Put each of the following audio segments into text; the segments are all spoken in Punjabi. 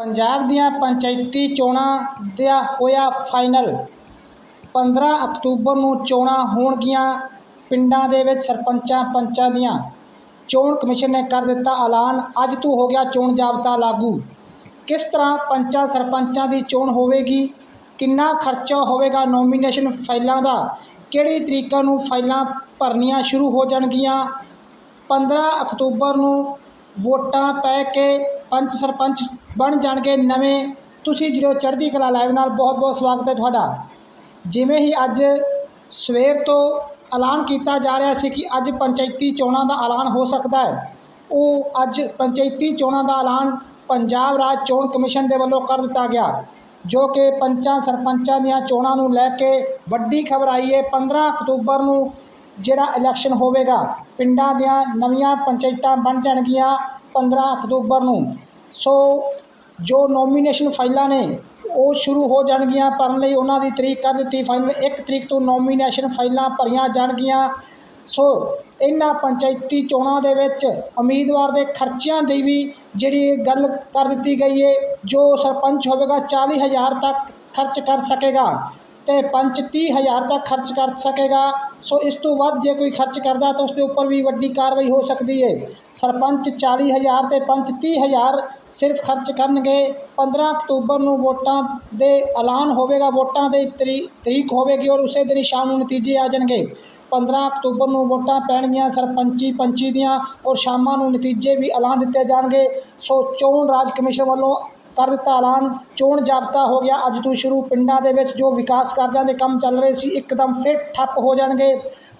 ਪੰਜਾਬ ਦੀਆਂ ਪੰਚਾਇਤੀ ਚੋਣਾਂ ਦਾ ਹੋਇਆ ਫਾਈਨਲ। ਪੰਦਰਾਂ ਅਕਤੂਬਰ ਨੂੰ ਚੋਣਾਂ ਹੋਣਗੀਆਂ ਪਿੰਡਾਂ ਦੇ ਵਿੱਚ ਸਰਪੰਚਾਂ ਪੰਚਾਂ ਦੀਆਂ। ਚੋਣ ਕਮਿਸ਼ਨ ਨੇ ਕਰ ਦਿੱਤਾ ਐਲਾਨ। ਅੱਜ ਤੋਂ ਹੋ ਗਿਆ ਚੋਣ ਜ਼ਾਬਤਾ ਲਾਗੂ। ਕਿਸ ਤਰ੍ਹਾਂ ਪੰਚਾਂ ਸਰਪੰਚਾਂ ਦੀ ਚੋਣ ਹੋਵੇਗੀ? ਕਿੰਨਾ ਖਰਚਾ ਹੋਵੇਗਾ? ਨੋਮੀਨੇਸ਼ਨ ਫਾਈਲਾਂ ਦਾ ਕਿਹੜੀ ਤਰੀਕਾਂ ਨੂੰ ਫਾਈਲਾਂ ਭਰਨੀਆਂ ਸ਼ੁਰੂ ਹੋ ਜਾਣਗੀਆਂ? 15 ਅਕਤੂਬਰ ਨੂੰ ਵੋਟਾਂ ਪੈ ਕੇ ਪੰਚ ਸਰਪੰਚ ਬਣ ਜਾਣਗੇ ਨਵੇਂ। ਤੁਸੀਂ ਜਿਹੜੇ ਚੜ੍ਹਦੀ ਕਲਾ ਲਾਈਵ ਨਾਲ ਬਹੁਤ ਬਹੁਤ ਸਵਾਗਤ ਹੈ ਤੁਹਾਡਾ। ਜਿਵੇਂ ਹੀ ਅੱਜ ਸਵੇਰ ਤੋਂ ਐਲਾਨ ਕੀਤਾ ਜਾ ਰਿਹਾ ਸੀ ਕਿ ਅੱਜ ਪੰਚਾਇਤੀ ਚੋਣਾਂ ਦਾ ਐਲਾਨ ਹੋ ਸਕਦਾ ਹੈ, ਉਹ ਅੱਜ ਪੰਚਾਇਤੀ ਚੋਣਾਂ ਦਾ ਐਲਾਨ ਪੰਜਾਬ ਰਾਜ ਚੋਣ ਕਮਿਸ਼ਨ ਦੇ ਵੱਲੋਂ ਕਰ ਦਿੱਤਾ ਗਿਆ, ਜੋ ਕਿ ਪੰਚਾਂ, ਸਰਪੰਚਾਂ ਦੀਆਂ ਚੋਣਾਂ ਨੂੰ ਲੈ ਕੇ ਵੱਡੀ ਖਬਰ ਆਈ ਹੈ। 15 ਅਕਤੂਬਰ ਨੂੰ ਜਿਹੜਾ ਇਲੈਕਸ਼ਨ ਹੋਵੇਗਾ, ਪਿੰਡਾਂ ਦੀਆਂ ਨਵੀਆਂ ਪੰਚਾਇਤਾਂ ਬਣ ਜਾਣਗੀਆਂ। 15 ਅਕਤੂਬਰ ਨੂੰ। ਸੋ ਜੋ ਨੋਮੀਨੇਸ਼ਨ ਫਾਈਲਾਂ ਨੇ, ਉਹ ਸ਼ੁਰੂ ਹੋ ਜਾਣਗੀਆਂ ਭਰਨ ਲਈ। ਉਹਨਾਂ ਦੀ ਤਰੀਕ ਕਰ ਦਿੱਤੀ ਫਾਈਨਲ 1 ਤਰੀਕ ਤੋਂ ਨੋਮੀਨੇਸ਼ਨ ਫਾਈਲਾਂ ਭਰੀਆਂ ਜਾਣਗੀਆਂ। ਸੋ ਇਹਨਾਂ ਪੰਚਾਇਤੀ ਚੋਣਾਂ ਦੇ ਵਿੱਚ ਉਮੀਦਵਾਰ ਦੇ ਖਰਚਿਆਂ ਦੀ ਵੀ ਜਿਹੜੀ ਗੱਲ ਕਰ ਦਿੱਤੀ ਗਈ ਹੈ ਜੋ ਸਰਪੰਚ ਹੋਵੇਗਾ 40000 ਤੱਕ ਖਰਚ ਕਰ ਸਕੇਗਾ। ਤੇ ਪੰਚ 30000 ਤੱਕ ਖਰਚ ਕਰ ਸਕੇਗਾ। ਸੋ ਇਸ ਤੋਂ ਵੱਧ ਜੇ ਕੋਈ ਖਰਚ ਕਰਦਾ ਤਾਂ ਉਸ ਦੇ ਉੱਪਰ ਵੀ ਵੱਡੀ ਕਾਰਵਾਈ ਹੋ ਸਕਦੀ ਹੈ ਸਰਪੰਚ 40000 ਤੇ ਪੰਚ 30000 ਸਿਰਫ ਖਰਚ ਕਰਨਗੇ। 15 ਅਕਤੂਬਰ ਨੂੰ ਵੋਟਾਂ ਦੇ ਐਲਾਨ ਹੋਵੇਗਾ। ਵੋਟਾਂ ਦੇ ਤਰੀ- ਤਰੀਕ ਹੋਵੇਗੀ ਔਰ ਉਸੇ ਦਿਨ ਸ਼ਾਮ ਨੂੰ ਨਤੀਜੇ ਆ ਜਾਣਗੇ। 15 ਅਕਤੂਬਰ ਨੂੰ ਵੋਟਾਂ ਪੈਣਗੀਆਂ ਸਰਪੰਚੀ ਪੰਚੀ ਦੀਆਂ ਔਰ ਸ਼ਾਮਾਂ ਨੂੰ ਨਤੀਜੇ ਵੀ ਐਲਾਨ ਦਿੱਤੇ ਜਾਣਗੇ। ਸੋ ਚੋਣ ਰਾਜ ਕਮਿਸ਼ਨ ਵੱਲੋਂ ਕਰ ਦਿੱਤਾ। ਐਲਾਨ ਚੋਣ ਜ਼ਾਬਤਾ ਹੋ ਗਿਆ। ਅੱਜ ਤੋਂ ਸ਼ੁਰੂ ਪਿੰਡਾਂ ਦੇ ਵਿੱਚ ਜੋ ਵਿਕਾਸ ਕਾਰਜਾਂ ਦੇ ਕੰਮ ਚੱਲ ਰਹੇ ਸੀ, ਇੱਕਦਮ ਫਿਰ ਠੱਪ ਹੋ ਜਾਣਗੇ।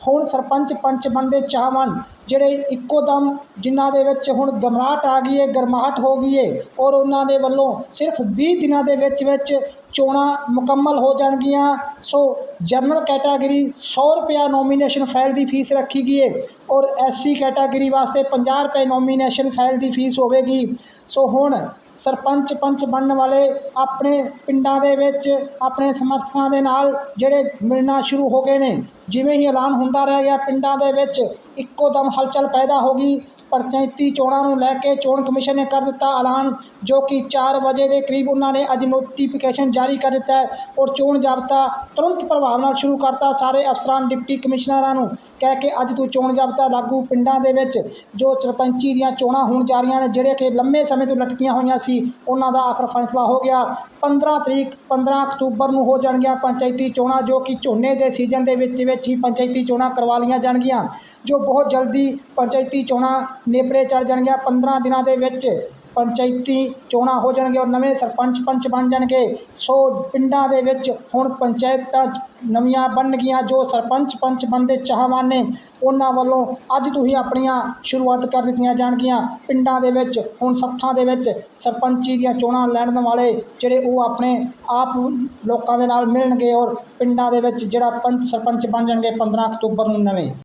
ਹੁਣ ਸਰਪੰਚ ਪੰਚ ਬਣਦੇ ਚਾਹਵਾਨ, ਜਿਹੜੇ ਇੱਕੋ ਦਮ ਜਿਨ੍ਹਾਂ ਦੇ ਵਿੱਚ ਹੁਣ ਗਮਰਾਹਟ ਆ ਗਈ ਹੈ ਗਰਮਾਹਟ ਹੋ ਗਈ ਹੈ ਔਰ ਉਹਨਾਂ ਦੇ ਵੱਲੋਂ ਸਿਰਫ 20 ਦਿਨਾਂ ਦੇ ਵਿੱਚ ਵਿੱਚ ਚੋਣਾਂ ਮੁਕੰਮਲ ਹੋ ਜਾਣਗੀਆਂ। ਸੋ ਜਨਰਲ ਕੈਟਾਗਰੀ 100 ਰੁਪਿਆ ਨੋਮੀਨੇਸ਼ਨ ਫਾਈਲ ਦੀ ਫੀਸ ਰੱਖੀ ਗਈ ਹੈ ਔਰ ਐਸਸੀ ਕੈਟਾਗਰੀ ਵਾਸਤੇ 50 ਰੁਪਏ ਨੋਮੀਨੇਸ਼ਨ ਫਾਈਲ ਦੀ ਫੀਸ ਹੋਵੇਗੀ। ਸੋ ਹੁਣ ਸਰਪੰਚ ਪੰਚ ਬਣਨ ਵਾਲੇ ਆਪਣੇ ਪਿੰਡਾਂ ਦੇ ਵਿੱਚ, ਆਪਣੇ ਸਮਰਥਕਾਂ ਦੇ ਨਾਲ ਜਿਹੜੇ ਮਿਲਣਾ ਸ਼ੁਰੂ ਹੋ ਗਏ ਨੇ। ਜਿਵੇਂ ਹੀ ਐਲਾਨ ਹੁੰਦਾ ਰਹਿ ਗਿਆ ਪਿੰਡਾਂ ਦੇ ਵਿੱਚ, ਇੱਕੋ ਦਮ ਹਲਚਲ ਪੈਦਾ ਹੋ ਗਈ। ਪੰਚਾਇਤੀ ਚੋਣਾਂ ਨੂੰ ਲੈ ਕੇ ਚੋਣ ਕਮਿਸ਼ਨ ਨੇ ਕਰ ਦਿੱਤਾ ਐਲਾਨ, ਜੋ ਕਿ 4 ਵਜੇ ਦੇ ਕਰੀਬ ਉਹਨਾਂ ਨੇ ਅੱਜ ਨੋਟੀਫਿਕੇਸ਼ਨ ਜਾਰੀ ਕਰ ਦਿੱਤਾ ਹੈ ਔਰ ਚੋਣ ਜ਼ਾਬਤਾ ਤੁਰੰਤ ਪ੍ਰਭਾਵ ਨਾਲ ਸ਼ੁਰੂ ਕਰਤਾ ਸਾਰੇ ਅਫਸਰਾਂ, ਡਿਪਟੀ ਕਮਿਸ਼ਨਰਾਂ ਨੂੰ। ਕਹਿ ਕੇ ਅੱਜ ਤੋਂ ਚੋਣ ਜ਼ਾਬਤਾ ਲਾਗੂ ਪਿੰਡਾਂ ਦੇ ਵਿੱਚ, ਜੋ ਸਰਪੰਚੀ ਦੀਆਂ ਚੋਣਾਂ ਹੋਣ ਜਾ ਰਹੀਆਂ ਨੇ, ਜਿਹੜੇ ਕਿ ਲੰਮੇ ਸਮੇਂ ਤੋਂ ਲਟਕੀਆਂ ਹੋਈਆਂ ਸੀ ਉਹਨਾਂ ਦਾ ਆਖਰ ਫੈਸਲਾ ਹੋ ਗਿਆ। 15 ਤਰੀਕ 15 ਅਕਤੂਬਰ ਨੂੰ ਹੋ ਜਾਣਗੀਆਂ ਪੰਚਾਇਤੀ ਚੋਣਾਂ, ਜੋ ਕਿ ਝੋਨੇ ਦੇ ਸੀਜ਼ਨ ਦੇ ਵਿੱਚ ਵਿੱਚ ਹੀ ਪੰਚਾਇਤੀ ਚੋਣਾਂ ਕਰਵਾ ਲਈਆਂ ਜਾਣਗੀਆਂ, ਜੋ ਬਹੁਤ ਜਲਦੀ ਪੰਚਾਇਤੀ ਚੋਣਾਂ ਨੇਪਰੇ ਚੜ ਜਾਣਗੀਆਂ। 15 ਦਿਨਾਂ ਦੇ ਵਿੱਚ ਪੰਚਾਇਤੀ ਚੋਣਾਂ ਹੋ ਜਾਣਗੀਆਂ ਔਰ ਨਵੇਂ ਸਰਪੰਚ ਪੰਚ ਬਣ ਜਾਣਗੇ। ਸੋ ਪਿੰਡਾਂ ਦੇ ਵਿੱਚ ਹੁਣ ਪੰਚਾਇਤਾਂ ਨਵੀਆਂ ਬਣਨਗੀਆਂ ਜੋ ਸਰਪੰਚ ਪੰਚ ਬਣਦੇ ਚਾਹਵਾਨ ਨੇ, ਉਹਨਾਂ ਵੱਲੋਂ ਅੱਜ ਤੋਂ ਹੀ ਆਪਣੀਆਂ ਸ਼ੁਰੂਆਤ ਕਰ ਦਿੱਤੀਆਂ ਜਾਣਗੀਆਂ। ਪਿੰਡਾਂ ਦੇ ਵਿੱਚ ਹੁਣ ਸੱਥਾਂ ਦੇ ਵਿੱਚ ਸਰਪੰਚੀ ਦੀਆਂ ਚੋਣਾਂ ਲੜਨ ਵਾਲੇ ਜਿਹੜੇ ਉਹ ਆਪਣੇ ਆਪ ਲੋਕਾਂ ਦੇ ਨਾਲ ਮਿਲਣਗੇ ਔਰ ਪਿੰਡਾਂ ਦੇ ਵਿੱਚ ਜਿਹੜਾ ਪੰਚ ਸਰਪੰਚ ਬਣ ਜਾਣਗੇ 15 ਅਕਤੂਬਰ ਨੂੰ ਨਵੇਂ।